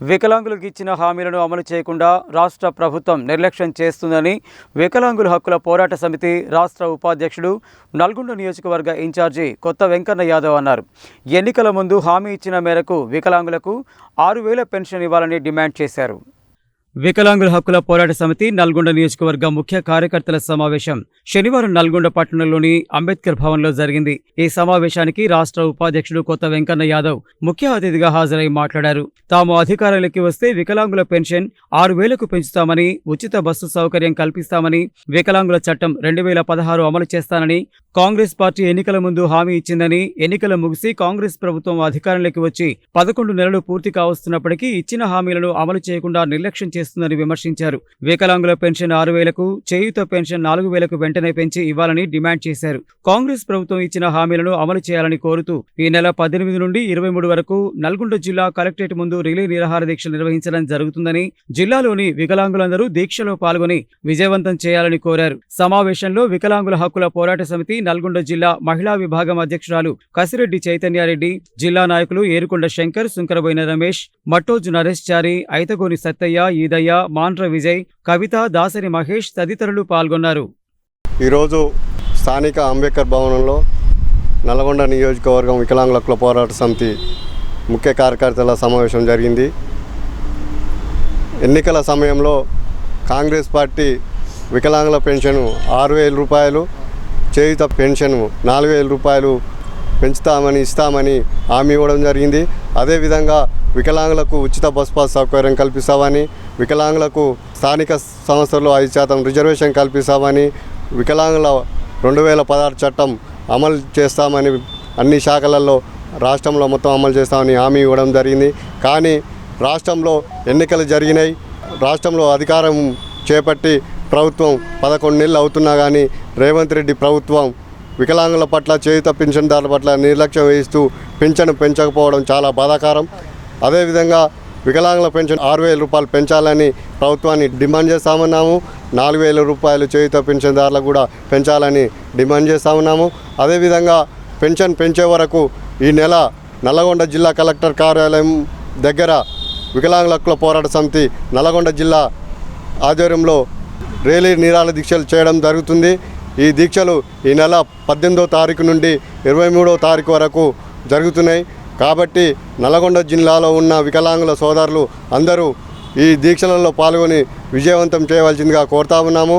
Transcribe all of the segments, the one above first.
వికలాంగులకు ఇచ్చిన హామీలను అమలు చేయకుండా రాష్ట్ర ప్రభుత్వం నిర్లక్ష్యం చేస్తుందని వికలాంగుల హక్కుల పోరాట సమితి రాష్ట్ర ఉపాధ్యక్షుడు నల్గొండ నియోజకవర్గ ఇన్ఛార్జి కొత్త వెంకన్న యాదవ్ అన్నారు. ఎన్నికల ముందు హామీ ఇచ్చిన మేరకు వికలాంగులకు ఆరు వేల పెన్షన్ ఇవ్వాలని డిమాండ్ చేశారు. వికలాంగుల హక్కుల పోరాట సమితి నల్గొండ నియోజకవర్గ ముఖ్య కార్యకర్తల సమావేశం శనివారం నల్గొండ పట్టణంలోని అంబేద్కర్ భవన్లో జరిగింది. ఈ సమావేశానికి రాష్ట్ర ఉపాధ్యక్షుడు కొత్త వెంకన్న యాదవ్ ముఖ్య అతిథిగా హాజరై మాట్లాడారు. తాము అధికారంలోకి వస్తే వికలాంగుల పెన్షన్ ఆరు వేలకు పెంచుతామని ఉచిత బస్సు సౌకర్యం కల్పిస్తామని వికలాంగుల చట్టం రెండు వేల పదహారు అమలు చేస్తానని కాంగ్రెస్ పార్టీ ఎన్నికల ముందు హామీ ఇచ్చిందని ఎన్నికలు ముగిసి కాంగ్రెస్ ప్రభుత్వం అధికారంలోకి వచ్చి పదకొండు నెలలు పూర్తి కావస్తున్నప్పటికీ ఇచ్చిన హామీలను అమలు చేయకుండా నిర్లక్ష్యం చేస్తుందని విమర్శించారు. వికలాంగుల పెన్షన్ ఆరు వేలకు చేయూత పెన్షన్ నాలుగు వేలకు వెంటనే పెంచి ఇవ్వాలని డిమాండ్ చేశారు. కాంగ్రెస్ ప్రభుత్వం ఇచ్చిన హామీలను అమలు చేయాలని కోరుతూ ఈ నెల పద్దెనిమిది నుండి ఇరవై మూడు వరకు నల్గొండ జిల్లా కలెక్టరేట్ ముందు రిలే నిరాహార దీక్ష నిర్వహించడం జరుగుతుందని జిల్లాలోని వికలాంగులందరూ దీక్షలో పాల్గొని విజయవంతం చేయాలని కోరారు. సమావేశంలో వికలాంగుల హక్కుల పోరాట సమితి నల్గొండ జిల్లా మహిళా విభాగం అధ్యక్షురాలు కసిరెడ్డి చైతన్యారెడ్డి జిల్లా నాయకులు ఏరుకొండ శంకర్ సుంకరబోయిన రమేష్ మట్టోజు నరేష్ చారి ఐతగోని సత్తయ్య ఈదయ్య మాండ్ర విజయ్ కవిత దాసరి మహేష్ తదితరులు పాల్గొన్నారు. ఈరోజు స్థానిక అంబేద్కర్ భవనంలో నల్గొండ నియోజకవర్గం వికలాంగుల పోరాట సమితి ముఖ్య కార్యకర్తల సమావేశం జరిగింది. ఎన్నికల సమయంలో కాంగ్రెస్ పార్టీ వికలాంగుల పెన్షన్ ఆరు వేల రూపాయలు చేయుత పెన్షన్ నాలుగు వేల రూపాయలు పెంచుతామని ఇస్తామని హామీ ఇవ్వడం జరిగింది. అదేవిధంగా వికలాంగులకు ఉచిత బస్ పాస్ సౌకర్యం కల్పిస్తామని వికలాంగులకు స్థానిక సంస్థల్లో ఐదు శాతం రిజర్వేషన్ కల్పిస్తామని వికలాంగుల రెండు వేల పదహారు చట్టం అమలు చేస్తామని అన్ని శాఖలలో రాష్ట్రంలో మొత్తం అమలు చేస్తామని హామీ ఇవ్వడం జరిగింది. కానీ రాష్ట్రంలో ఎన్నికలు జరిగినాయి. రాష్ట్రంలో అధికారం చేపట్టి ప్రభుత్వం పదకొండు నెలలు అవుతున్నా కానీ రేవంత్ రెడ్డి ప్రభుత్వం వికలాంగుల పట్ల చేయుత పింఛన్దారుల పట్ల నిర్లక్ష్యం వహిస్తూ పింఛను పెంచకపోవడం చాలా బాధాకరం. అదేవిధంగా వికలాంగుల పెన్షన్ ఆరు వేల రూపాయలు పెంచాలని ప్రభుత్వాన్ని డిమాండ్ చేస్తామన్నాము. నాలుగు వేల రూపాయలు చేయుత పెన్షన్దారులకు కూడా పెంచాలని డిమాండ్ చేస్తామన్నాము. అదేవిధంగా పెన్షన్ పెంచే వరకు ఈ నెల నల్లగొండ జిల్లా కలెక్టర్ కార్యాలయం దగ్గర వికలాంగుల హక్కుల పోరాట సమితి నల్లగొండ జిల్లా ఆధ్వర్యంలో రేలీ నిరాల దీక్షలు చేయడం జరుగుతుంది. ఈ దీక్షలు ఈ నెల పద్దెనిమిదో తారీఖు నుండి ఇరవై మూడో తారీఖు వరకు జరుగుతున్నాయి. కాబట్టి నల్గొండ జిల్లాలో ఉన్న వికలాంగుల సోదరులు అందరూ ఈ దీక్షలలో పాల్గొని విజయవంతం చేయవలసిందిగా కోరుతా ఉన్నాము.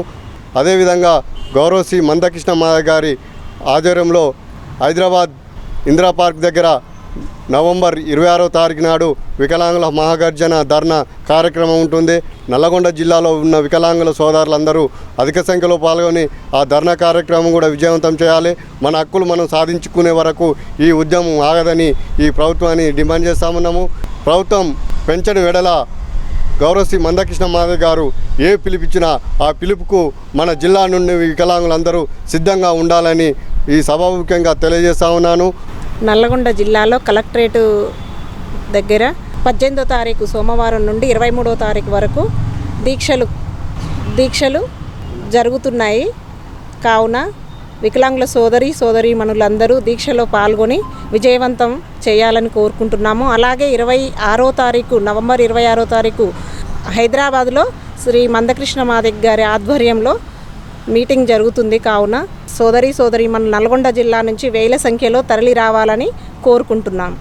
అదేవిధంగా గౌరవశ్రీ మందకృష్ణ మాధ గారి ఆధ్వర్యంలో హైదరాబాద్ ఇందిరా పార్క్ దగ్గర నవంబర్ ఇరవై ఆరో తారీఖు నాడు వికలాంగుల మహాగర్జన ధర్నా కార్యక్రమం ఉంటుంది. నల్లగొండ జిల్లాలో ఉన్న వికలాంగుల సోదరులందరూ అధిక సంఖ్యలో పాల్గొని ఆ ధర్నా కార్యక్రమం కూడా విజయవంతం చేయాలి. మన హక్కులు మనం సాధించుకునే వరకు ఈ ఉద్యమం ఆగదని ఈ ప్రభుత్వాన్ని డిమాండ్ చేస్తామన్నాము. ప్రభుత్వం పెంచని వెడల గౌరవశ్రీ మందకృష్ణ మాధవ్ గారు ఏ పిలిపించినా ఆ పిలుపుకు మన జిల్లా నుండి వికలాంగులందరూ సిద్ధంగా ఉండాలని ఈ సభాముఖ్యంగా తెలియజేస్తా ఉన్నాను. నల్లగొండ జిల్లాలో కలెక్టరేటు దగ్గర పద్దెనిమిదో తారీఖు సోమవారం నుండి ఇరవై మూడో తారీఖు వరకు దీక్షలు దీక్షలు జరుగుతున్నాయి. కావున వికలాంగుల సోదరి సోదరీమణులందరూ దీక్షలో పాల్గొని విజయవంతం చేయాలని కోరుకుంటున్నాము. అలాగే ఇరవై ఆరో తారీఖు నవంబర్ ఇరవై ఆరో తారీఖు హైదరాబాద్లో శ్రీ మందకృష్ణ మాదిక్ గారి ఆధ్వర్యంలో మీటింగ్ జరుగుతుంది కావున సోదరి సోదరి మన నల్గొండ జిల్లా నుంచి వేల సంఖ్యలో తరలి రావాలని కోరుకుంటున్నాం.